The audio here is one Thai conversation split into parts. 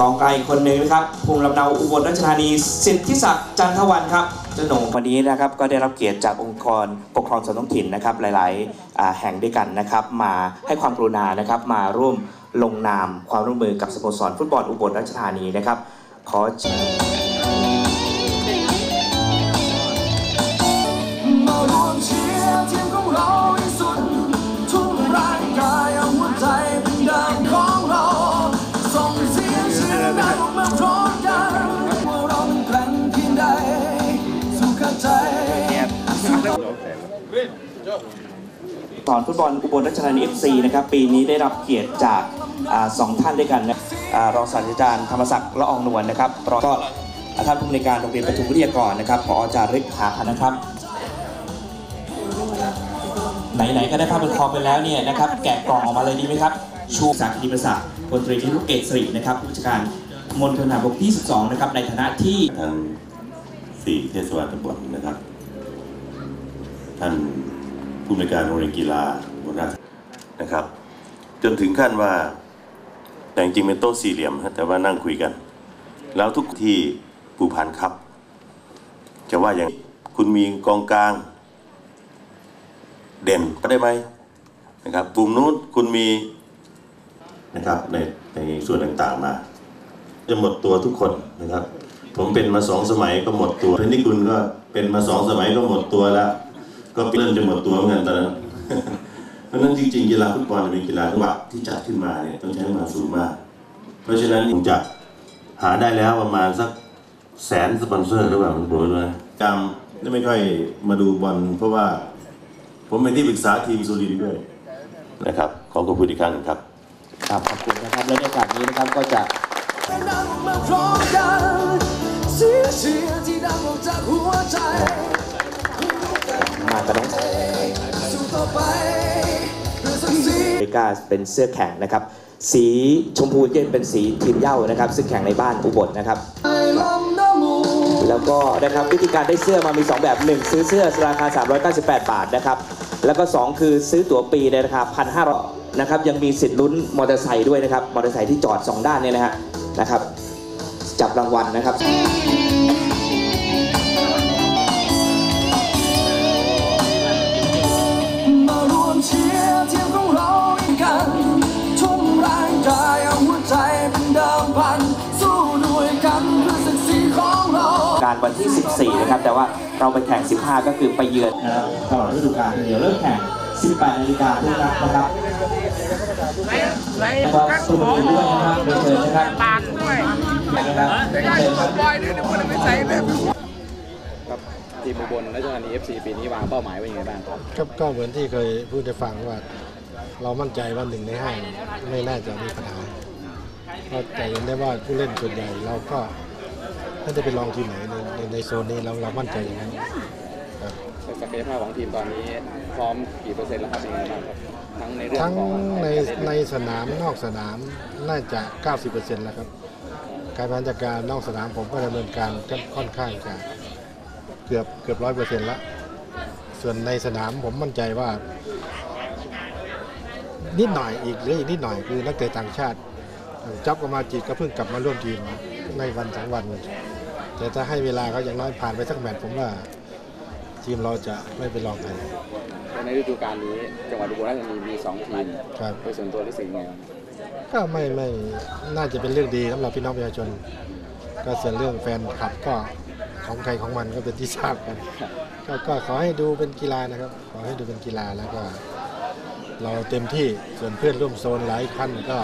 กองไกลอีกคนหนึ่งนะครับภูมิลำเนาอุบลราชธานีสิทธิศักดิ์จันทวันครับเจ้าหนุ่มวันนี้นะครับก็ได้รับเกียรติจากองค์กรปกครองส่วนท้องถิ่นนะครับหลายๆแห่งด้วยกันนะครับ มาให้ความกรุณานะครับมาร่วมลงนามความร่วมมือกับสโมสรฟุตบอลอุบลราชธานีนะครับ ขอมารวมเชียร์ทีมของเรา สอนฟุตบอลอุบลราชธานี FC นะครับปีนี้ได้รับเกียรติจากอาสองท่านด้วยกันนะอารองศาสตราจารย์ธรรมศักดิ์ละอองนวลนะครับรองก็ท่านผู้อำนวยการโรงเรียนปฐุมวิทยากรนะครับผอจารึกหาพันธ์นะครับ ไหนๆก็ได้ภาพเป็นคอไปแล้วเนี่ยนะครับแกะกล่องออกมาเลยดีไหมครับชูศักดิ์ดิมศักดิ์พลตรีนิรุตเกษรินะครับผู้จัดการมณฑลทหารบกที่12นะครับในฐานะที่ทางสี่เทศบาลตำบลนะครับท่าน ผู้อำนการโรงเรียนกีฬาบนราชนะครับ จนถึงขั้นว่าแต่จริงเป็นโต๊ะสี่เหลี่ยมนะแต่ว่านั่งคุยกัน แล้วทุกที่ผูพันครับ จะว่าอย่างคุณมีกองกลาง เด่นก็ได้ไหมนะครับปุ่มนู้นคุณมีนะครับในในส่วนต่างๆมา จะหมดตัวทุกคนนะครับ ผมเป็นมาสองสมัยก็หมดตัวเพนี่คุณก็เป็นมาสองสมัยก็หมดตัวแล้ว ก็เริ่มจะหมดตัวเหมือนกันตอนนั้นเพราะฉะนั้นจริงๆกีฬาฟุตบอลเป็นกีฬาจังหวะที่จัดขึ้นมาเนี่ยต้องใช้กำลังสูงมาก เพราะฉะนั้นผมจะหาได้แล้วประมาณสักแสนสปอนเซอร์หรือเปล่าผมบอกเลยนะจำไม่ค่อยมาดูบอลเพราะว่าผมเป็นที่ปรึกษาทีมสุรินทร์ด้วยนะครับ ขอขอบคุณอีกครั้งหนึ่งครับครับขอบคุณนะครับและในโอกาสนี้นะครับก็จะดังมาพร้อมกันเสียงเชียร์ที่ดังออกจากหัวใจ มากับน้องเอกสเมกาเป็นเสื้อแข่งนะครับ สีชมพูเย็นเป็นสีทีมเย้านะครับ ซึ่งแข่งในบ้านอุบลนะครับ แล้วก็นะครับวิธีการได้เสื้อมามี 2 แบบ 1 ซื้อเสื้อราคา 398 บาทนะครับ แล้วก็ 2 คือซื้อตั๋วปีในราคา1,500นะครับ ยังมีสิทธิ์ลุ้นมอเตอร์ไซค์ด้วยนะครับ มอเตอร์ไซค์ที่จอด 2 ด้านเนี่ยนะฮะนะครับ จับรางวัลนะครับ วันที่ 14 นะครับ แต่ว่าเราไปแข่ง 15 ก็คือไปเยือนนะครับตลอดฤดูกาลเดี๋ยวเริ่มแข่ง 18 นาฬิกาทุกนัดนะครับแล้วก็สนุกกันด้วยนะครับเรียนเชิญนะครับปากด้วยนะครับเรียนได้เชิญขคอรับงบอยเนี่ยเดี๋ยวคนไม่ใส่เลยครับทีมอุบลราชธานี FC ปีนี้วางเป้าหมายไว้ยังไงบ้างครับครับก็เหมือนที่เคยพูดให้ฟังว่า เรามั่นใจว่าหนึ่งในห้าไม่น่าจะมีปัญหาก็แต่เห็นได้ว่าผู้เล่นส่วนใหญ่เราก็ไม่ได้ไปลองทีมไหนใน ในในโซนนี้เราเรามั่นใจอย่างนั้นครับศักยภาพของทีมตอนนี้พร้อมกี่เปอร์เซ็นต์แล้วครับเป็นยังไงบ้างครับทั้งในเรื่องทั้งของในการเล่ในสนามนอกสนามน่าจะ 90%แล้วครับ การบริหารจัดการนอกสนามผมก็ดำเนินการค่อนข้างจะเกือบเกือบร้อยเปอร์เซ็นต์ละส่วนในสนามผมมั่นใจว่า นิดหน่อยอีกเหลืออีกนิดหน่อยคือนักเตะต่างชาติจับกับมาจิตก็เพิ่งกลับมาร่วมทีมในวันสองวัน แต่ถ้าให้เวลาเขาอย่างน้อยผ่านไปสักแมตช์ผมว่า ทีมเราจะไม่ไปลองใคร ในฤดูกาลนี้จังหวัดอุบลราชธานีมีสองทีมครับ โดยส่วนตัวรู้สึกยังไงบ้างก็ไม่ไม่น่าจะเป็นเรื่องดีสำหรับพี่น้องประชาชน ก็ส่วนเรื่องแฟนคลับก็ของใครของมันก็เป็นที่ทราบกันก็ก็ขอให้ดูเป็นกีฬานะครับ ขอให้ดูเป็นกีฬาแล้วก็ เราเต็มที่ส่วนเพื่อนร่วมโซนหลายท่านก็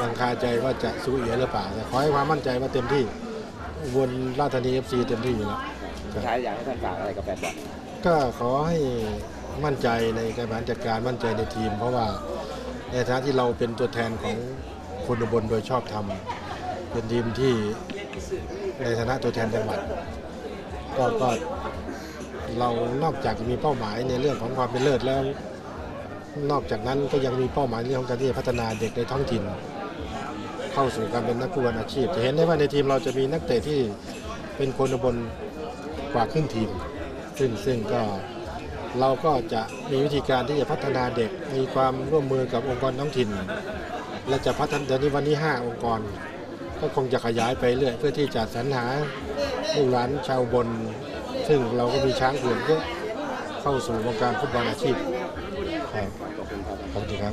ยังคาใจว่าจะสู้เอียหรือเปล่าแต่ขอให้ความมั่นใจว่าเต็มที่ อุบนราชธานีเอฟซีเต็มที่อยู่แล้วสุดท้ายอยากให้ท่านฝากอะไรกับแฟนบอลก็ขอให้มั่นใจในการบริหารจัดการมั่นใจในทีม เพราะว่าในฐานะที่เราเป็นตัวแทนของคนอุบลโดยชอบธรรมเป็นทีมที่ในฐานะตัวแทนจังหวัดก็ก็เรานอกจากจะมีเป้าหมายในเรื่องของความเป็นเลิศแล้ว นอกจากนั้นก็ยังมีเป้าหมายเรื่องของการที่จะพัฒนาเด็กในท้องถิ่น เข้าสู่การเป็นนักฟุตบอลอาชีพ จะเห็นได้ว่าในทีมเราจะมีนักเตะที่เป็นคนบลกว่าครึ่งทีม ซึ่งซึ่งก็เราก็จะมีวิธีการที่จะพัฒนาเด็กมีความร่วมมือกับองค์กรท้องถิ่น และจะพัฒนาเดี๋ยวนี้วันนี้ 5 องค์กร ก็คงจะขยายไปเรื่อยเพื่อที่จะสรรหาลูกหลานชาวบน ซึ่งเราก็มีช้างเผือกเยอะเข้าสู่วงการฟุตบอลอาชีพครับขอบคุณครับ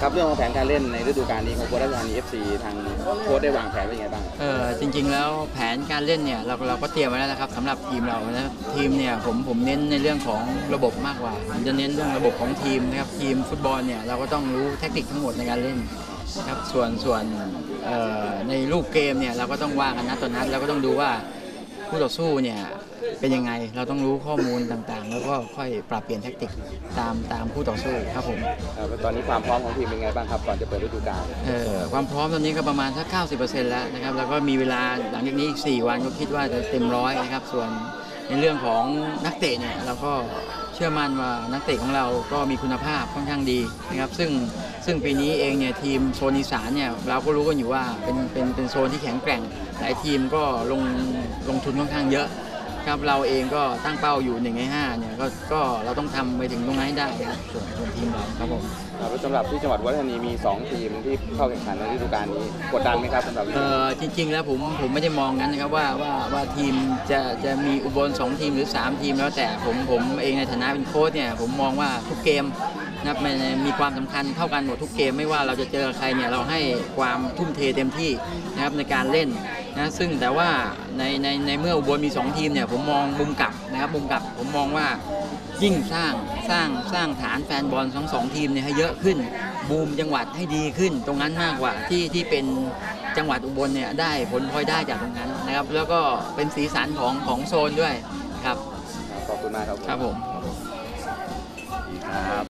ครับเรื่องของแผนการเล่นในฤดูกาลนี้ของโค้ชราชธานี FC ทางโค้ชได้วางแผนไว้ยังไงบ้าง เออจริง ๆ แล้วแผนการเล่นเนี่ยเราเราก็เตรียมไว้แล้วนะครับสำหรับทีมเรานะทีมเนี่ยผมผมเน้นในเรื่องของระบบมากกว่าผมจะเน้นเรื่องระบบของทีมนะครับทีมฟุตบอลเนี่ยเราก็ต้องรู้แทคนิคทั้งหมดในการเล่นนะครับส่วนส่วนเอ่อในรูปเกมเนี่ยเราก็ต้องว่ากันนัดต่อนัดเราก็ต้องดูว่าคู่ต่อสู้เนี่ย เป็นยังไง เราต้องรู้ข้อมูลต่างๆ แล้วก็ค่อยปรับเปลี่ยนแทคนิคตามตามคู่ต่อสู้ครับผมเอ่อตอนนี้ความพร้อมของทีมเป็นไงบ้างครับก่อนจะเปิดฤดูกาลเอ่อความพร้อมตอนนี้ก็ประมาณสัก90%แล้วนะครับแล้วก็มีเวลาหลังจากนี้อีก4วันก็คิดว่าจะเต็มร้อยนะครับส่วนในเรื่องของนักเตะเนี่ยเราก็เชื่อมั่นว่านักเตะของเราก็มีคุณภาพค่อนข้างดีนะครับซึ่งซึ่งปีนี้เองเนี่ยทีมโซนอีสานเนี่ยเราก็รู้กันอยู่ว่าเป็นเป็นเป็นโซนที่แข็งแกร่งหลายทีมก็ลงลงทุนค่อนข้างเยอะ ครับเราเองก็ตั้งเป้าอยู่1ใน5เนี่ยก็ก็เราต้องทำไปถึงตรงนั้นให้ได้ครับส่วนส่วนทีมเราครับผมครับแล้วสำหรับที่จังหวัดอุวัฒธานีมี 2 ทีมที่เข้าแข่งขันในฤดูกาลนี้กดดันไหมครับสำหรับเออจริง ๆ แล้วผมผมไม่ได้มองงั้นนะครับว่าว่าว่าทีมจะจะมีอุบล2ทีมหรือ 3 ทีมแล้วแต่ผมผมเองในฐานะเป็นโค้ชเนี่ยผมมองว่าทุกเกม นะครับมันมีความสำคัญเท่ากันหมดทุกเกมไม่ว่าเราจะเจอใครเนี่ยเราให้ความทุ่มเทเต็มที่นะครับในการเล่นนะซึ่งแต่ว่าในในในเมื่ออุบลมี 2 ทีมเนี่ยผมมองมุมกลับนะครับมุมกลับผมมองว่ายิ่งสร้างสร้างสร้างฐานแฟนบอลทั้งสองทีมเนี่ยให้เยอะขึ้น บูมจังหวัดให้ดีขึ้น ตรงนั้นมากกว่าที่ที่เป็นจังหวัดอุบลเนี่ยได้ผลพลอยได้จากตรงนั้นนะครับ แล้วก็เป็นสีสันของของโซนด้วยครับขอบคุณมากครับครับผมครับ